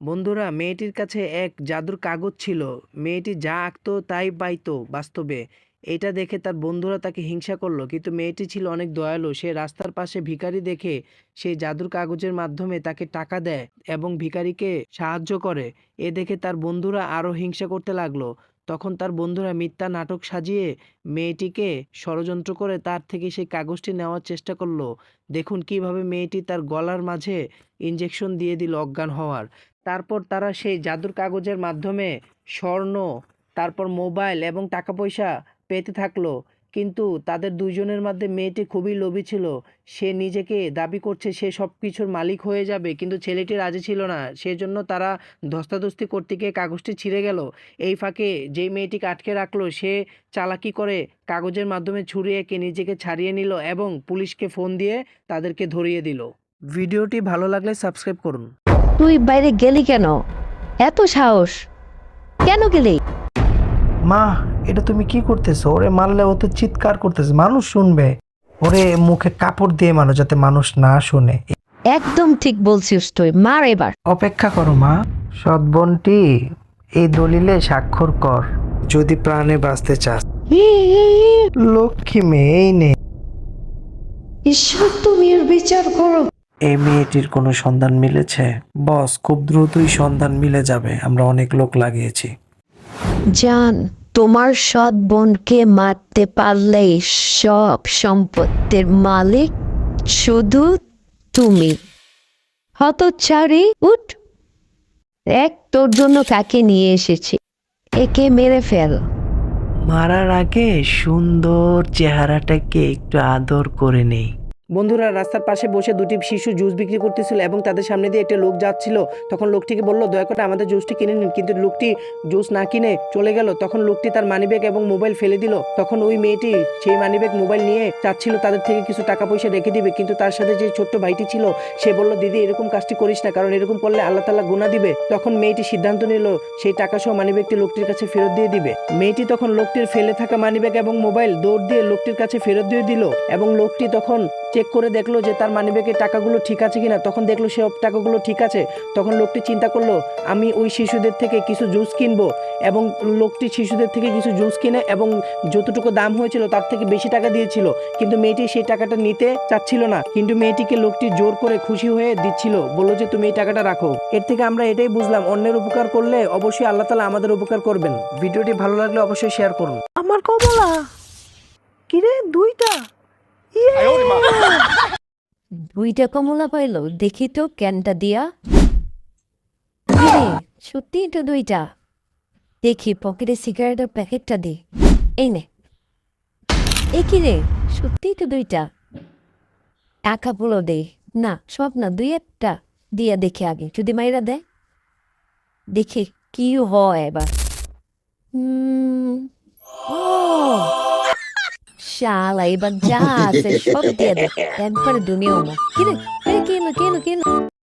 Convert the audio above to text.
বন্ধুরা, মেয়েটির কাছে এক জাদুর কাগজ ছিল। মেয়েটি যা আঁকতো তাই পাইতো বাস্তবে। এটা দেখে তার বন্ধুরা তাকে হিংসা করল, কিন্তু মেয়েটি ছিল অনেক দয়ালু। সে রাস্তার পাশে ভিখারি দেখে সেই জাদুর কাগজের মাধ্যমে তাকে টাকা দেয় এবং ভিখারিকে সাহায্য করে। এ দেখে তার বন্ধুরা আরও হিংসা করতে লাগল। তখন তার বন্ধুরা মিথ্যা নাটক সাজিয়ে মেয়েটিকে ষড়যন্ত্র করে তার থেকে সেই কাগজটি নেওয়ার চেষ্টা করল। দেখুন কীভাবে মেয়েটি তার গলার মাঝে ইঞ্জেকশন দিয়ে দিল অজ্ঞান হওয়ার। তারপর তারা সেই জাদুর কাগজের মাধ্যমে স্বর্ণ, তারপর মোবাইল এবং টাকা পয়সা পেতে থাকল। কিন্তু তাদের দুজনের মধ্যে মেয়েটি খুবই লোভী ছিল। সে নিজেকে দাবি করছে সে সব কিছুর মালিক হয়ে যাবে, কিন্তু ছেলেটি রাজি ছিল না। সেজন্য তারা ধস্তাধস্তি করতে গিয়ে কাগজটি ছিঁড়ে গেল। এই ফাঁকে যেই মেয়েটিকে আটকে রাখল, সে চালাকি করে কাগজের মাধ্যমে ছুরি এঁকে নিজেকে ছাড়িয়ে নিল এবং পুলিশকে ফোন দিয়ে তাদেরকে ধরিয়ে দিল। ভিডিওটি ভালো লাগলে সাবস্ক্রাইব করুন। তুই বাইরে গেলি কেন? এত সাহস। কেন গেলি? মা এটা তুমি কি করতেছো? ওরে মারলে ও তো চিৎকার করতেছে। মানুষ শুনবে। ওরে মুখে কাপড় দিয়ে মানো যাতে মানুষ না শুনে। একদম ঠিক বলছিস তুই। মার এবার। অপেক্ষা করো মা। সৎ বোনটি এই দলিলে স্বাক্ষর কর। যদি প্রাণে বাঁচতে চাস। লক্ষ্মী মেয়ে নে। ঈশ্বর তুমি এর বিচার করো। এই মেয়েটির কোনো সন্ধান মিলেছে? বস খুব দ্রুতই সন্ধান মিলে যাবে। আমরা অনেক লোক লাগিয়েছি। জান তোমার সৎ বোনকে মারতে পারলেই সব সম্পত্তির মালিক শুধু তুমি। হতচারি উঠ। এক তোর জন্য কাকে নিয়ে এসেছি। একে মেরে ফেল। মারার আগে সুন্দর চেহারাটাকে একটু আদর করে নেই। বন্ধুরা রাস্তার পাশে বসে দুটি শিশু জুস বিক্রি করতেছিল এবং তাদের সামনে দিয়ে একটা লোক যাচ্ছিল। তখন লোকটিকে বলল, দয়া করে আমাদের জুসটি কিনে নিন। কিন্তু লোকটি জুস না কিনে চলে গেল। তখন লোকটি তার মানিব্যাগ এবং মোবাইল ফেলে দিল। তখন ওই মেয়েটি সেই মানিব্যাগ, মোবাইল নিয়ে চাচ্ছিল, তাদের থেকে কিছু টাকা পয়সা রেখে দিবে। কিন্তু তার সাথে যে ছোট্ট ভাইটি ছিল, সে বলল, দিদি, এরকম কাজটি করিস না, কারণ এরকম করলে আল্লাহ তাল্লাহ গুণা দিবে। তখন মেয়েটি সিদ্ধান্ত নিল, সেই টাকা সহ মানিব্যাগটি লোকটির কাছে ফেরত দিয়ে দিবে। মেয়েটি তখন লোকটির ফেলে থাকা মানিব্যাগ এবং মোবাইল দৌড় দিয়ে লোকটির কাছে ফেরত দিয়ে দিল এবং লোকটি তখন চেক করে দেখল যে তার মানিব্যাগের টাকাগুলো ঠিক আছে কিনা। তখন দেখল সব টাকাগুলো ঠিক আছে। তখন লোকটি চিন্তা করল, আমি ওই শিশুদের থেকে কিছু জুস কিনবো এবং লোকটি শিশুদের থেকে কিছু জুস কিনে এবং যতটুকু দাম হয়েছিল তার থেকে বেশি টাকা দিয়েছিল। কিন্তু মেয়েটি সেই টাকাটা নিতে চাচ্ছিল না। কিন্তু মেয়েটিকে লোকটি জোর করে খুশি হয়ে দিচ্ছিল। বলল যে, তুমি এই টাকাটা রাখো। এর থেকে আমরা এটাই বুঝলাম, অন্যের উপকার করলে অবশ্যই আল্লাহ তালা আমাদের উপকার করবেন। ভিডিওটি ভালো লাগলে অবশ্যই শেয়ার করুন। আমার কমলা, কিরে দুইটা? দুইটা কমলা পাইলো দেখি তো ক্যানটা দিয়া। সত্যি তো দুইটা। দেখি পকেটে সিগারেটের প্যাকেটটা দে। এই নে। এ কি রে সত্যি তো দুইটা। টাকা পুলো দে। না সব না দুই একটা দিয়া দেখে আগে যদি মাইরা দেয়। দেখে কি হয় এবার। হুম, শালা এবার যা আছে সব দিয়ে দে একবার দুনিয়া কিরে কেন কেন কেন